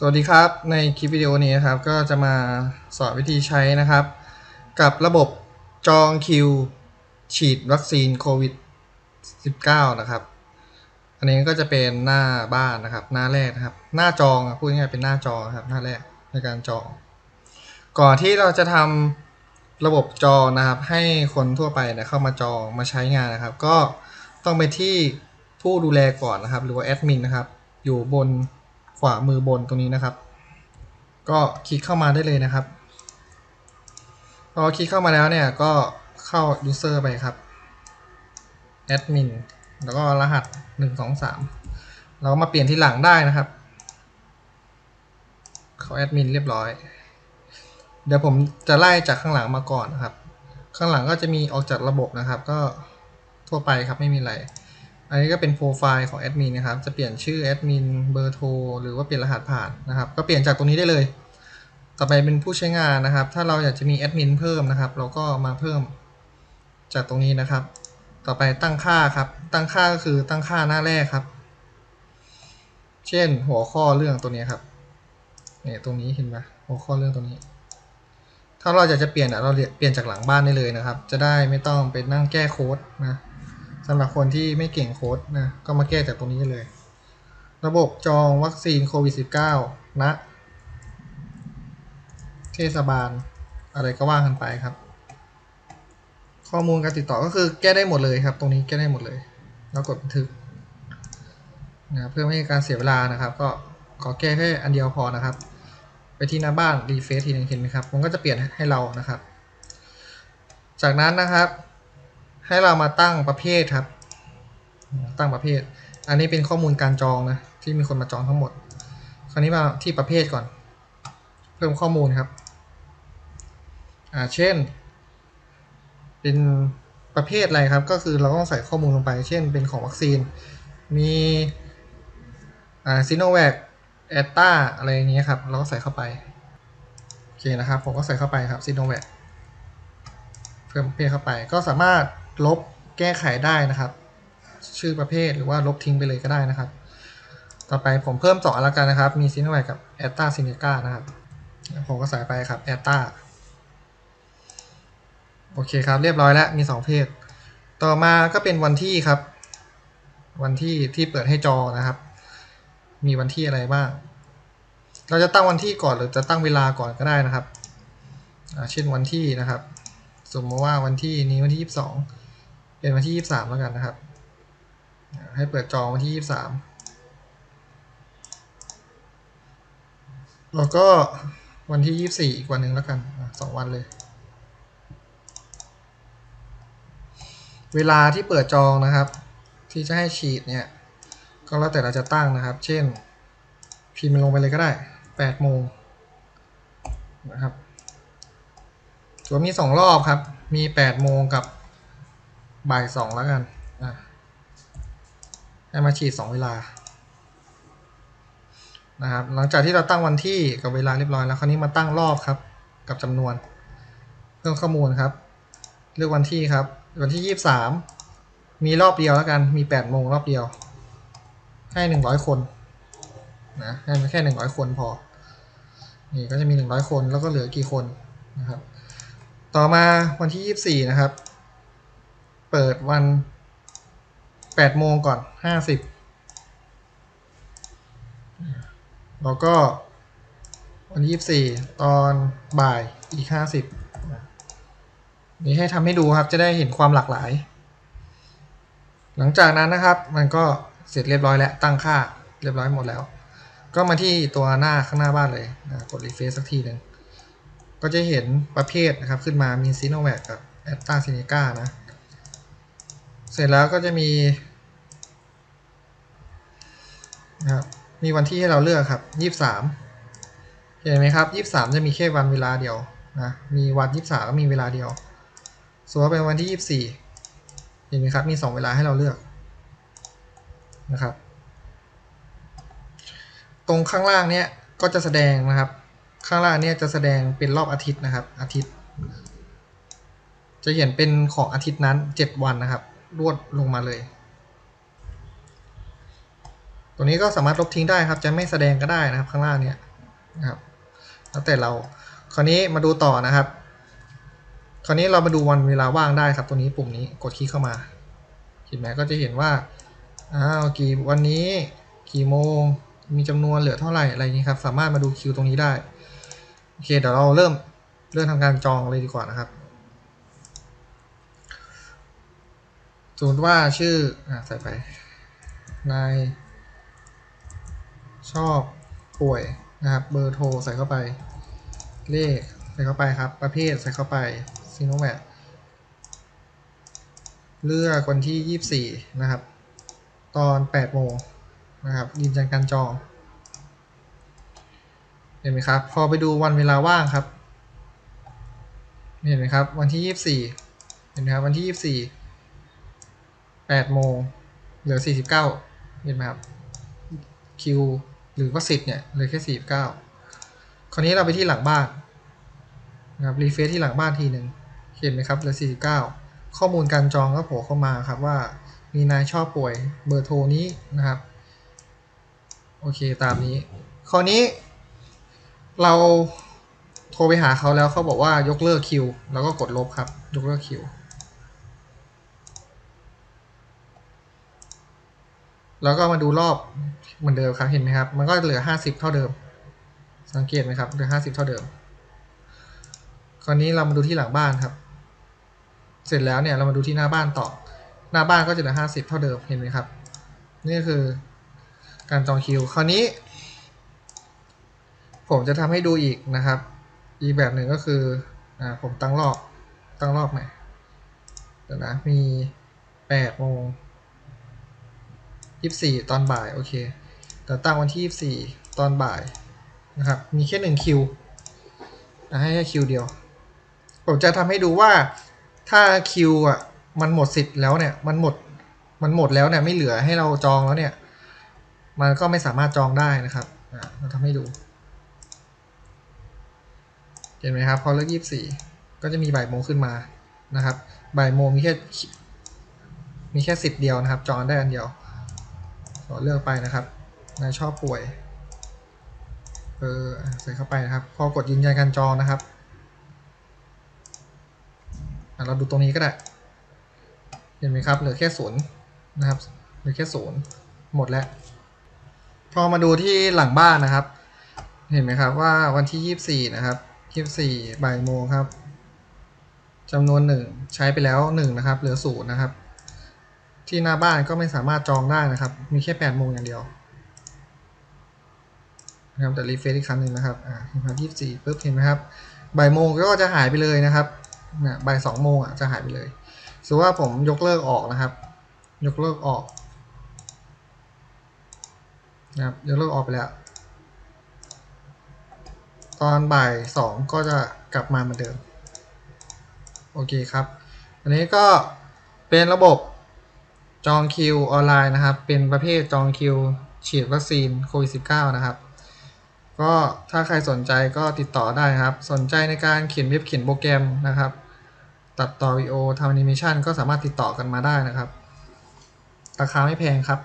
สวัสดีครับในคลิปวิดีโอนี้นะครับก็จะมาสอนวิธีใช้นะครับ กับระบบจองคิว ฉีดวัคซีนโควิด -19 นะครับ อันนี้ก็จะเป็นหน้าบ้านนะครับ หน้าแรกนะครับ หน้าจองพูดง่ายๆเป็นหน้าจองครับหน้าแรกในการจอง ก่อนที่เราจะทำระบบจองนะครับ ให้คนทั่วไปเนะเข้ามาจองมาใช้งานนะครับ ก็ต้องไปที่ผู้ดูแลก่อนนะครับ หรือว่าแอดมินนะครับ อยู่บน ขวามือบนตรงนี้นะครับ ก็คลิกเข้ามาได้เลยนะครับพอคลิกเข้ามาแล้วเนี่ยก็เข้า user ไปครับ admin แล้วก็รหัส 1 2 3 เราก็มาเปลี่ยนที่หลังได้นะครับ เข้า admin เรียบร้อย เดี๋ยวผมจะไล่จากข้างหลังมาก่อนนะครับ ข้างหลังก็จะมีออกจากระบบนะครับ ก็ทั่วไปครับไม่มีอะไร อันนี้ก็เป็นโปรไฟล์ของแอดมินนะครับ จะเปลี่ยนชื่อแอดมินเบอร์โทรหรือว่าเปลี่ยนรหัสผ่านนะครับ ก็เปลี่ยนจากตรงนี้ได้เลย ต่อไปเป็นผู้ใช้งานนะครับ ถ้าเราอยากจะมีแอดมินเพิ่มนะครับ เราก็มาเพิ่มจากตรงนี้นะครับ ต่อไปตั้งค่าครับ ตั้งค่าก็คือตั้งค่าหน้าแรกครับ เช่นหัวข้อเรื่องตัวนี้ครับ เนี่ยตรงนี้เห็นไหมหัวข้อเรื่องตรงนี้ ถ้าเราอยากจะเปลี่ยนอะเราเปลี่ยนจากหลังบ้านได้เลยนะครับ จะได้ไม่ต้องไปนั่งแก้โค้ดนะ สำหรับคนที่ไม่เก่งโค้ดนะก็มาแก้จากตรงนี้เลย ระบบจองวัคซีนโควิด -19 ณเทศบาลอะไรก็ว่างกันไปครับ ข้อมูลการติดต่อก็คือแก้ได้หมดเลยครับ ตรงนี้แก้ได้หมดเลยแล้วกดบันทึกนะเพื่อไม่ให้การเสียเวลานะครับ ก็ขอแก้แค่อันเดียวพอนะครับ ไปที่หน้าบ้านรีเฟซทีนึงเห็นไหมครับมันก็จะเปลี่ยนให้เรานะครับ จากนั้นนะครับ ให้เรามาตั้งประเภทครับ ตั้งประเภท อันนี้เป็นข้อมูลการจองนะที่มีคนมาจองทั้งหมด คราวนี้มาที่ประเภทก่อน เพิ่มข้อมูลครับ อ่า เช่น เป็นประเภทอะไรครับ ก็คือเราต้องใส่ข้อมูลลงไป เช่น เป็นของวัคซีน มีอ่าซิโนแวคแอตตาอะไรอย่างเงี้ยครับ เราก็ใส่เข้าไป โอเคนะครับ ผมก็ใส่เข้าไปครับซิโนแวคเพิ่มเภทเข้าไป ก็สามารถ ลบแก้ไขได้นะครับ ชื่อประเภทหรือว่าลบทิ้งไปเลยก็ได้นะครับ ต่อไปผมเพิ่มสองอันละกันนะครับ มีซินแวกับแอตตาซินิก้านะครับ ผมก็ใส่ไปครับแอตตาโอเคครับ เรียบร้อยแล้วมีสองเพศต่อมาก็เป็นวันที่ครับ วันที่ที่เปิดให้จองนะครับ มีวันที่อะไรบ้าง เราจะตั้งวันที่ก่อนหรือจะตั้งเวลาก่อนก็ได้นะครับเช่นวันที่นะครับ สมมติว่าวันที่นี้วันที่ 22 เป็นวันที่ 23 แล้วกันนะครับ ให้เปิดจองวันที่ 23 แล้วก็วันที่ 24 อีกวันหนึ่งแล้วกันสองวันเลย เวลาที่เปิดจองนะครับ ที่จะให้ฉีดเนี่ย ก็แล้วแต่เราจะตั้งนะครับ เช่น พิมพ์มันลงไปเลยก็ได้ 8 โมงนะครับตัวมี 2 รอบครับ มี 8 โมงกับ บ่าย2แล้วกันอะให้มาฉีด2เวลานะครับหลังจากที่เราตั้งวันที่กับเวลาเรียบร้อยแล้วคราวนี้มาตั้งรอบครับกับจำนวน เพิ่มข้อมูลครับ เลือกวันที่ครับ วันที่ 23 มีรอบเดียวแล้วกันมี 8 โมงรอบเดียว ให้ 100 คนนะให้แค่ 100 คนพอ นี่ก็จะมี 100 คนแล้วก็เหลือกี่คนนะครับ ต่อมาวันที่ 24 นะครับ เปิดวัน8โมงก่อน50แล้วก็วันที่24ตอนบ่ายอีก50นี่ให้ทำให้ดูครับจะได้เห็นความหลากหลาย หลังจากนั้นนะครับมันก็เสร็จเรียบร้อยแล้วตั้งค่าเรียบร้อยหมดแล้ว ก็มาที่ตัวหน้าข้างหน้าบ้านเลยนะกดรีเฟซสักทีหนึ่งก็จะเห็นประเภทนะครับขึ้นมามีซีโนแวคกับแอตตาซินิก้านะ เสร็จแล้วก็จะมีนะครับมีวันที่ให้เราเลือกครับยี่สามเห็นไหมครับยี่สามจะมีแค่วันเวลาเดียวนะมีวันยี่สามก็มีเวลาเดียวส่วนเป็นวันที่ยี่สี่เห็นไหมครับมีสองเวลาให้เราเลือกนะครับ ตรงข้างล่างเนี้ยก็จะแสดงนะครับ ข้างล่างเนี้ยจะแสดงเป็นรอบอาทิตย์นะครับ อาทิตย์ จะเห็นเป็นของอาทิตย์นั้นเจ็ดวันนะครับ รวดลงมาเลย ตัวนี้ก็สามารถลบทิ้งได้ครับ จะไม่แสดงก็ได้นะครับข้างล่างเนี่ยนะครับ แล้วแต่เรา คราวนี้มาดูต่อนะครับ คราวนี้เรามาดูวันเวลาว่างได้ครับ ตัวนี้ปุ่มนี้กดคลิกเข้ามาเห็นไหมก็จะเห็นว่า อ้าว กี่วันนี้กี่โมง มีจำนวนเหลือเท่าไหร่อะไรนี้ครับ สามารถมาดูคิวตรงนี้ได้ โอเค เดี๋ยวเราเริ่มเริ่มทำการจองเลยดีกว่านะครับ สมมติว่าชื่ออ่าใส่ไป นายชอบป่วยนะครับ เบอร์โทรใส่เข้าไป เลขใส่เข้าไปครับ ประเภทใส่เข้าไปซีโนแวคเลือกวันที่ 24 นะครับ ตอน 8 โมงนะครับยืนยันการจอง เห็นไหมครับ พอไปดูวันเวลาว่างครับ เห็นไหมครับ วันที่ 24 เห็นไหมครับ วันที่ 24 8โมงเหลือ49เก้าเห็นไหมครับคิวหรือว่าสิทธิ์เนี่ยเหลือแค่49คราวนี้เราไปที่หลังบ้านนะครับรีเฟซที่หลังบ้านทีหนึ่งเห็นไหมครับเหลือ49ข้อมูลการจองก็โผล่เข้ามาครับว่ามีนายชอบป่วยเบอร์โทรนี้นะครับโอเคตามนี้ คราวนี้ เราโทรไปหาเขาแล้วเขาบอกว่ายกเลิกคิว แล้วก็กดลบครับ ยกเลิกคิว แล้วก็มาดูรอบเหมือนเดิมครับเห็นไหมครับ มันก็เหลือ 50 เท่าเดิม สังเกตไหมครับเหลือ 50 เท่าเดิมคราวนี้เรามาดูที่หลังบ้านครับ เสร็จแล้วเนี่ยเรามาดูที่หน้าบ้านต่อ หน้าบ้านก็จะเหลือ 50 เท่าเดิมเห็นไหมครับ นี่คือการจองคิว คราวนี้ ผมจะทำให้ดูอีกนะครับ อีกแบบหนึ่งก็คืออ่าผมตั้งรอบตั้งรอบใหม่เดี๋ยวนะมี8โมง ยี่สี่ตอนบ่าย โอเคเดี๋ยวตั้งวันที่ยี่สี่ตอนบ่ายนะครับ มีแค่หนึ่งคิวให้แค่คิวเดียว ผมจะทำให้ดูว่าถ้าคิวอะมันหมดสิทธิ์แล้วเนี่ย มันหมด มันหมดแล้วเนี่ย ไม่เหลือให้เราจองแล้วเนี่ย มันก็ไม่สามารถจองได้นะครับอ่าเราทำให้ดู เห็นไหมครับ พอเลิกยี่สี่ก็จะมีบ่ายโมงขึ้นมานะครับ บ่ายโมงมีแค่ มีแค่สิทธิ์เดียวนะครับ จองได้อันเดียว ขอเลือกไปนะครับ นายชอบป่วย เออใส่เข้าไปนะครับ พอกดยืนยันการจองนะครับ เราดูตรงนี้ก็ได้ เห็นไหมครับ เหลือแค่ศูนย์นะครับ เหลือแค่ศูนย์หมดแล้ว พอมาดูที่หลังบ้านนะครับ เห็นไหมครับว่าวันที่ยี่สี่นะครับยี่สี่บ่ายโมงครับจำนวนหนึ่งใช้ไปแล้วหนึ่งนะครับ เหลือศูนย์นะครับ ที่หน้าบ้านก็ไม่สามารถจองได้นะครับ มีแค่8โมงอย่างเดียวนะครับแต่รีเฟรชอีกครั้งหนึ่งนะครับอ่าเห็นไหมยี่สี่ปุ๊บเห็นไหมครับบ่ายโมงก็จะหายไปเลยนะครับนะบ่ายสองโมงอะจะหายไปเลยสมมติว่าผมยกเลิกออกนะครับ ยกเลิกออกนะครับยกเลิกออกไปแล้ว ตอนบ่ายสองก็จะกลับมาเหมือนเดิม โอเคครับ อันนี้ก็เป็นระบบ จองคิวออนไลน์นะครับ เป็นประเภทจองคิวฉีดวัคซีนโควิด -19 นะครับ ก็ถ้าใครสนใจก็ติดต่อได้ครับ สนใจในการเขียนเว็บเขียนโปรแกรมนะครับ ตัดต่อวิดีโอทำแอนิเมชันก็สามารถติดต่อกันมาได้นะครับ ราคาไม่แพงครับ